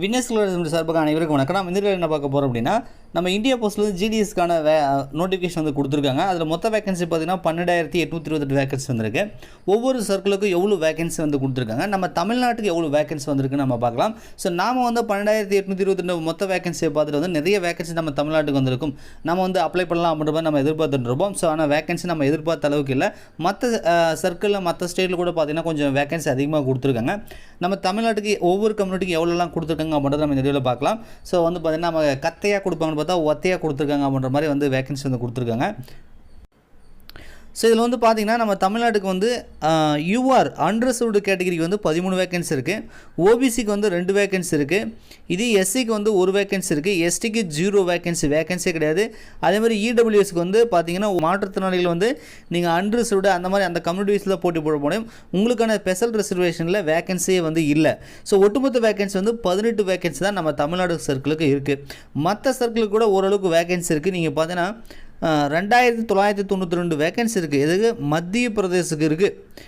Venus சார்பாக அனைவருக்கும் வணக்கம். நம்ம இந்த என்ன பார்க்க போகிறோம் அப்படின்னா நம்ம இந்தியா போஸ்ட்லேருந்து ஜிடிஎஸ்க்கான வே நோட்டிஃபிகேஷன் வந்து கொடுத்துருக்காங்க. அதில் மொத்த வேகன்சி பார்த்தீங்கன்னா பன்னெண்டாயிரத்தி எட்நூற்றி இருபத்தெட்டு வேகன்சி வந்திருக்கு. ஒவ்வொரு சர்க்கிளுக்கும் எவ்வளோ வேகன்சி வந்து கொடுத்துருக்காங்க? நம்ம தமிழ்நாட்டுக்கு எவ்வளோ வேகன்சி வந்திருக்குன்னு நம்ம பார்க்கலாம். ஸோ நாம் வந்து பன்னெண்டாயிரத்தி எட்நூற்றி இருபத்தெட்டு மொத்த வேகன்சியை பார்த்துட்டு வந்து நிறைய வேகன்சி நம்ம தமிழ்நாட்டுக்கு வந்திருக்கும். நம்ம வந்து அப்ளை பண்ணலாம் அப்படின்ற மாதிரி நம்ம எதிர்பார்த்துட்டு இருப்போம். ஸோ ஆனால் வேகன்சி நம்ம எதிர்பார்த்த அளவுக்கு இல்லை. மற்ற சர்க்கிளில் மற்ற ஸ்டேட்டில் கூட பார்த்தீங்கன்னா கொஞ்சம் வேகன்சி அதிகமாக கொடுத்துருக்காங்க. நம்ம தமிழ்நாட்டுக்கு ஒவ்வொரு கம்யூனிட்டிக்கு எவ்வளோலாம் கொடுத்துருக்காங்க அப்படின்றத நம்ம இந்த வீடியோவில் பார்க்கலாம். ஸோ வந்து பார்த்தீங்கன்னா நம்ம கத்தையாக கொடுப்பாங்கன்னு பார்த்தா ஒத்தையாக கொடுத்துருக்காங்க அப்படின்ற மாதிரி வந்து வேகன்சி வந்து கொடுத்துருக்காங்க. ஸோ இதில் வந்து பார்த்தீங்கன்னா நம்ம தமிழ்நாட்டுக்கு வந்து யூஆர் அன்ரிசர்வ்டு கேட்டகரிக்கு வந்து பதிமூணு வேகன்சி இருக்குது ஓபிசிக்கு வந்து ரெண்டு வேகன்சி இருக்குது இது எஸ்சிக்கு வந்து ஒரு வேகன்சி இருக்குது எஸ்டிக்கு ஜீரோ வேகன்சி வேகன்சியே கிடையாது. அதே மாதிரி இடபிள்யூஎஸ்க்கு வந்து பார்த்தீங்கன்னா மாற்றுத்திறனாளிகள் வந்து நீங்கள் அன்ரிசர்வ்டு அந்த மாதிரி அந்த கம்யூனிட்டிஸில் போட்டி போட முடியும். உங்களுக்கான ஸ்பெஷல் ரிசர்வேஷனில் வேகன்சியே வந்து இல்லை. ஸோ ஒட்டுமொத்த வேகன்சி வந்து பதினெட்டு வேகன்சி தான் நம்ம தமிழ்நாடு சர்க்கிளுக்கு இருக்குது மற்ற சர்க்கிளுக்கு கூட ஓரளவுக்கு வேகன்சி இருக்குது நீங்கள் பார்த்தீங்கன்னா ரெண்டாயிரத்தி தொள்ளாயிரத்தி தொண்ணூற்றி ரெண்டு வேகன்சி இருக்குது இதுக்கு மத்திய பிரதேசுக்கு இருக்குது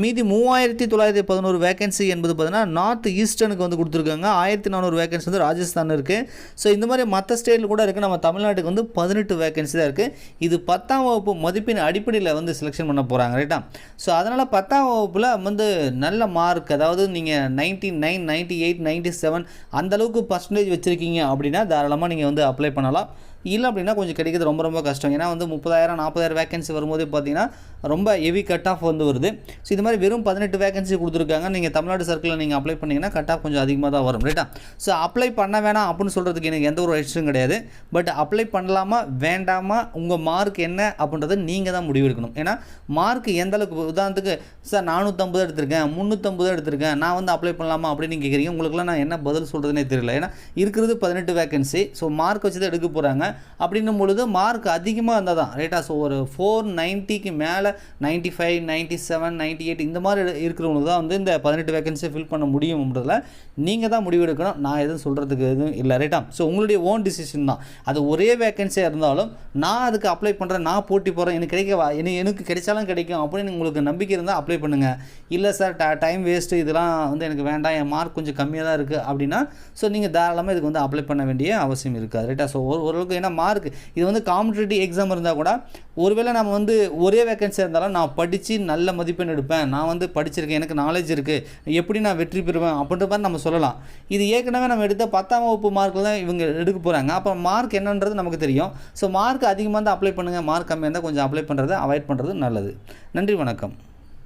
மீதி மூவாயிரத்தி தொள்ளாயிரத்தி பதினோரு வேகன்சி என்பது பார்த்தீங்கன்னா நார்த் ஈஸ்டர்னுக்கு வந்து கொடுத்துருக்காங்க. ஆயிரத்தி நானூறு வேகன்சி வந்து ராஜஸ்தான் இருக்குது ஸோ இந்த மாதிரி மற்ற ஸ்டேட்டில் கூட இருக்குது நம்ம தமிழ்நாட்டுக்கு வந்து பதினெட்டு வேகன்சி தான் இருக்குது இது பத்தாம் வகுப்பு மதிப்பின் அடிப்படையில் வந்து செலெக்ஷன் பண்ண போகிறாங்க ரைட்டா ஸோ அதனால் பத்தாம் வகுப்பில் வந்து நல்ல மார்க் அதாவது நீங்கள் ninety nine ninety eight ninety seven அந்தளவுக்கு பர்சன்டேஜ் வச்சுருக்கீங்க அப்படின்னா தாராளமாக நீங்கள் வந்து அப்ளை பண்ணலாம். இல்லை அப்படின்னா கொஞ்சம் கிடைக்கிறது ரொம்ப ரொம்ப கஷ்டம். ஏன்னா வந்து முப்பதாயிரம் நாற்பதாயிரம் வேகன்சி வரும்போது பார்த்தீங்கன்னா ரொம்ப ஹெவி கட் ஆஃப் வந்து வருது. ஸோ இது மாதிரி வெறும் பதினெட்டு வேகன்சி கொடுத்துருக்காங்க. நீங்கள் தமிழ்நாடு சர்க்கிளில் நீங்கள் அப்ளை பண்ணிங்கன்னா கட் ஆஃப் கொஞ்சம் அதிகமாக தான் வரும் ரைட்டா ஸோ அப்ளை பண்ண வேணாம் அப்படின்னு சொல்கிறதுக்கு எனக்கு எந்த ஒரு இஷ்டம் கிடையாது. பட் அப்ளை பண்ணலாமா வேண்டாமா உங்கள் மார்க் என்ன அப்படின்றத நீங்கள் தான் முடிவெடுக்கணும் ஏன்னா மார்க் எந்த அளவுக்கு உதாரணத்துக்கு சார் நானூற்றம்பது எடுத்திருக்கேன் முந்நூற்றம்பது எடுத்திருக்கேன் நான் வந்து அப்ளை பண்ணலாமா அப்படின்னு நீங்கள் கேட்குறீங்க உங்களுக்குலாம் நான் என்ன பதில் சொல்கிறதுனே தெரியல. ஏன்னா இருக்கிறது பதினெட்டு வேகன்சி ஸோ மார்க் வச்சு தான் எடுக்க போகிறாங்க அப்படின்னும் பொழுது மார்க் அதிகமாக இருந்தால் தான் ரைட்டா ஸோ ஒரு ஃபோர் நைன்ட்டிக்கு மேலே ninety five ninety seven ninety eight இந்த மாதிரி இருக்கிறவங்களுக்கு தான் வந்து இந்த பதினெட்டு வேகன்சியை ஃபில் பண்ண முடியும்ன்றதில் நீங்கள் தான் முடிவெடுக்கணும். நான் எதுவும் சொல்கிறதுக்கு எதுவும் இல்லை. ரைட்டா ஸோ உங்களுடைய ஓன் டிசிஷன் தான். அது ஒரே வேகன்சியாக இருந்தாலும் நான் அதுக்கு அப்ளை பண்ணுறேன் நான் போட்டி போகிறேன் எனக்கு கிடைக்க எனக்கு எனக்கு கிடைச்சாலும் கிடைக்கும் அப்படின்னு உங்களுக்கு நம்பிக்கை இருந்தால் அப்ளை பண்ணுங்கள் இல்லை சார் ட டைம் வேஸ்ட்டு இதெல்லாம் வந்து எனக்கு வேண்டாம் என் மார்க் கொஞ்சம் கம்மியாக தான் இருக்குது அப்படின்னா ஸோ நீங்கள் தாராளமாக இதுக்கு வந்து அப்ளை பண்ண வேண்டிய அவசியம் இருக்காது. ரைட்டா ஸோ ஓரளவுக்கு ஏன்னா மார்க் இது வந்து காம்படிட்டிவ் எக்ஸாம் இருந்தால் கூட ஒருவேளை நம்ம வந்து ஒரே வேகன்சி இருந்தாலும் நான் படித்து நல்ல மதிப்பெண் எடுப்பேன். நான் வந்து படிச்சிருக்கேன் எனக்கு நாலேஜ் இருக்குது எப்படி நான் வெற்றி பெறுவேன் அப்படின்ற மாதிரி நம்ம சொல்லலாம். இது ஏற்கனவே நம்ம எடுத்த பத்தாம் வகுப்பு மார்க்கில் தான் இவங்க எடுக்க போகிறாங்க அப்போ மார்க் என்னன்றது நமக்கு தெரியும். ஸோ மார்க் அதிகமாக தான் அப்ளை பண்ணுங்கள் மார்க் கம்மியாக இருந்தால் கொஞ்சம் அப்ளை பண்ணுறது அவாய்ட் பண்ணுறது நல்லது. நன்றி வணக்கம்.